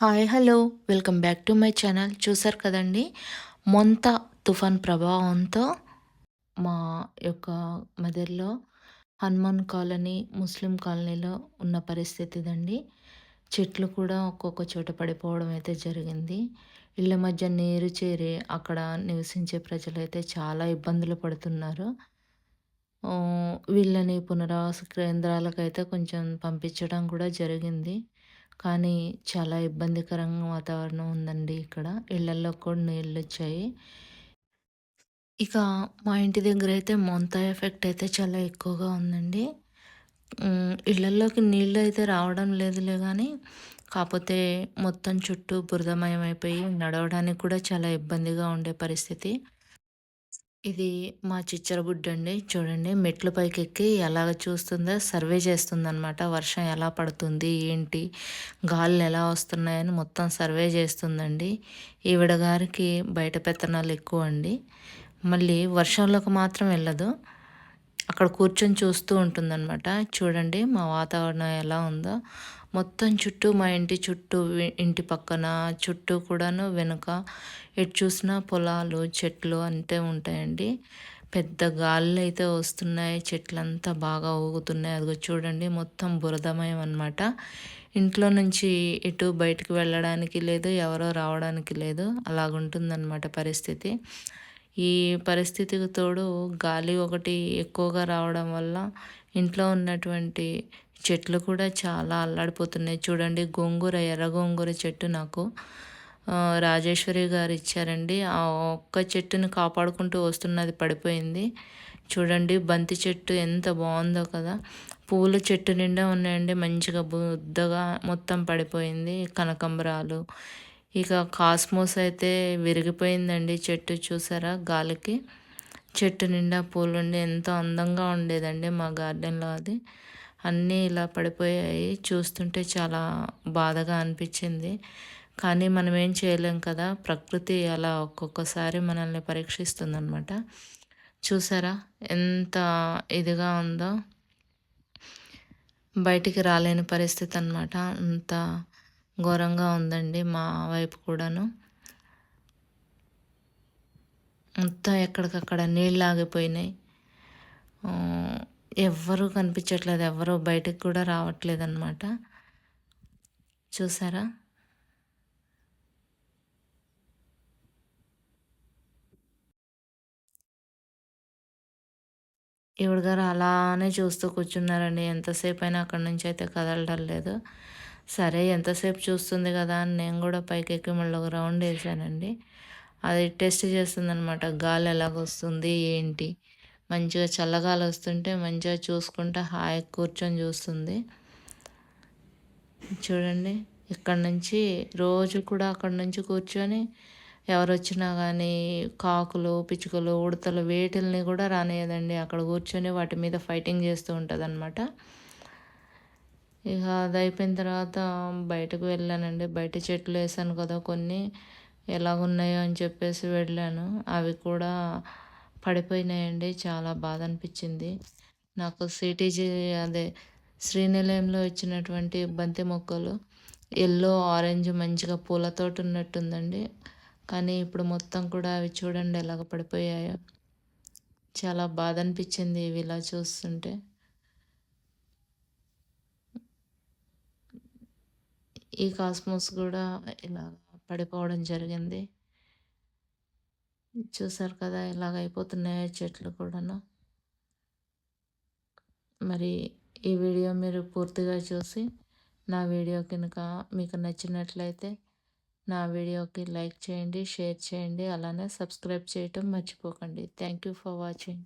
Hi hello. Welcome back to my channel. చూసారు కదండి? మొంత తుఫాన్ ప్రభావంతో మా యొక్క మదర్లో హనుమాన్ కాలనీ ముస్లిం కాలనీలో ఉన్న పరిస్థితి ఇదండి చెట్లు కూడా ఒక్కొక్క చోట పడిపోవడం అయితే జరిగింది. ఇళ్ళ మధ్య నీరు చేరి అక్కడ నివసించే ప్రజలైతే చాలా ఇబ్బందులు పడుతున్నారు. వీళ్ళని పునరావాస కేంద్రాలకైతే కొంచెం పంపించడం కూడా జరిగింది. కానీ చాలా ఇబ్బందికరంగా వాతావరణం ఉందండి ఇక్కడ. ఇళ్ళల్లో కూడా నీళ్ళు వచ్చాయి. ఇక మా ఇంటి దగ్గర అయితే మొంత ఎఫెక్ట్ అయితే చాలా ఎక్కువగా ఉందండి. ఇళ్ళలోకి నీళ్ళు అయితే రావడం లేదులే కానీ కాకపోతే మొత్తం చుట్టూ బురదమయం అయిపోయి నడవడానికి కూడా చాలా ఇబ్బందిగా ఉండే పరిస్థితి. ఇది మా చిచ్చరబుడ్డ అండి చూడండి మెట్ల పైకి ఎక్కి ఎలాగ చూస్తుందో సర్వే చేస్తుందనమాట వర్షం ఎలా పడుతుంది ఏంటి గాలులు ఎలా వస్తున్నాయని మొత్తం సర్వే చేస్తుందండి. ఈవిడ గారికి బయట పెత్తనాలు ఎక్కువ అండి. మళ్ళీ వర్షంలోకి మాత్రం వెళ్ళదు. అక్కడ కూర్చొని చూస్తూ ఉంటుందన్నమాట. చూడండి మా వాతావరణం ఎలా ఉందో. మొత్తం చుట్టూ మా ఇంటి చుట్టూ ఇంటి పక్కన చుట్టూ కూడాను వెనుక ఎటు చూసినా పొలాలు చెట్లు అంతే ఉంటాయండి. పెద్ద గాలులు అయితే వస్తున్నాయి చెట్లంతా బాగా ఊగుతున్నాయి. అదిగో చూడండి మొత్తం బురదమయం అనమాట ఇంట్లో నుంచి ఇటు బయటకు వెళ్ళడానికి లేదు ఎవరో రావడానికి లేదు. అలాగుంటుందన్నమాట పరిస్థితి. ఈ పరిస్థితికి తోడు గాలి ఒకటి ఎక్కువగా రావడం వల్ల ఇంట్లో ఉన్నటువంటి చెట్లు కూడా చాలా అల్లాడిపోతున్నాయి. చూడండి గోంగూర ఎర్ర గోంగూర చెట్టు నాకు. రాజేశ్వరి గారు ఇచ్చారండి. ఆ ఒక్క చెట్టుని కాపాడుకుంటూ వస్తున్నది పడిపోయింది. చూడండి బంతి చెట్టు ఎంత బాగుందో కదా. పూల చెట్టు నిండా ఉన్నాయండి. మంచిగా బుద్దగా మొత్తం పడిపోయింది. కనకంబరాలు. ఇక కాస్మోస్ అయితే విరిగిపోయిందండి చెట్టు చూసారా గాలికి. చెట్టు నిండా పూలుండి ఎంతో అందంగా ఉండేదండి మా గార్డెన్లో అది. అన్నీ ఇలా పడిపోయాయి. చూస్తుంటే చాలా బాధగా అనిపించింది. కానీ మనం ఏం చేయలేం కదా ప్రకృతి అలా ఒక్కొక్కసారి మనల్ని పరీక్షిస్తుందనమాట చూసారా ఎంత ఇదిగా ఉందో? బయటికి రాలేని పరిస్థితి అనమాట అంత ఘోరంగా ఉందండి మా వైపు కూడాను. మొత్తం ఎక్కడికక్కడ నీళ్ళు ఆగిపోయినాయి. ఎవ్వరూ కనిపించట్లేదు. ఎవ్వరూ బయటకు కూడా రావట్లేదు అనమాట చూసారా? ఈవిడ గారు అలానే చూస్తూ కూర్చున్నారండి. ఎంతసేపు అయినా అక్కడి నుంచి అయితే కదలడం లేదు. సరే ఎంతసేపు చూస్తుంది కదా అని నేను కూడా పైకి ఎక్కి మళ్ళీ ఒక రౌండ్ వేసానండి. అది టెస్ట్ చేస్తుందనమాట గాలి ఎలాగొస్తుంది? ఏంటి? మంచిగా చల్లగాలి వస్తుంటే మంచిగా చూసుకుంటే హాయి కూర్చొని చూస్తుంది. చూడండి ఇక్కడ నుంచి రోజు కూడా అక్కడ నుంచి కూర్చొని ఎవరు వచ్చినా కానీ కాకులు పిచ్చుకలు ఉడతలు వేటిల్ని కూడా రానేయదండి. అక్కడ కూర్చొని వాటి మీద ఫైటింగ్ చేస్తూ ఉంటుంది అనమాట ఇక అది అయిపోయిన తర్వాత బయటకు వెళ్ళానండి. బయట చెట్లు వేసాను కదా కొన్ని. ఎలాగున్నాయో అని చెప్పేసి వెళ్ళాను. అవి కూడా పడిపోయినాయండి. చాలా బాధ అనిపించింది నాకు సిటీజీ అదే శ్రీనిలయంలో ఇచ్చినటువంటి బంతి మొక్కలు ఎల్లో ఆరెంజ్ మంచిగా పూలతోటి ఉన్నట్టుందండి కానీ ఇప్పుడు మొత్తం కూడా అవి చూడండి ఎలాగ పడిపోయాయో. చాలా బాధ అనిపించింది ఇవి ఇలా చూస్తుంటే. ఈ కాస్మోస్ కూడా ఇలా పడిపోవడం జరిగింది. చూసారు కదా ఇలాగ అయిపోతున్నాయో చెట్లు కూడాను? మరి ఈ వీడియో మీరు పూర్తిగా చూసి నా వీడియో కనుక మీకు నచ్చినట్లయితే నా వీడియోకి లైక్ చేయండి షేర్ చేయండి అలానే సబ్స్క్రైబ్ చేయటం మర్చిపోకండి. Thank you for watching.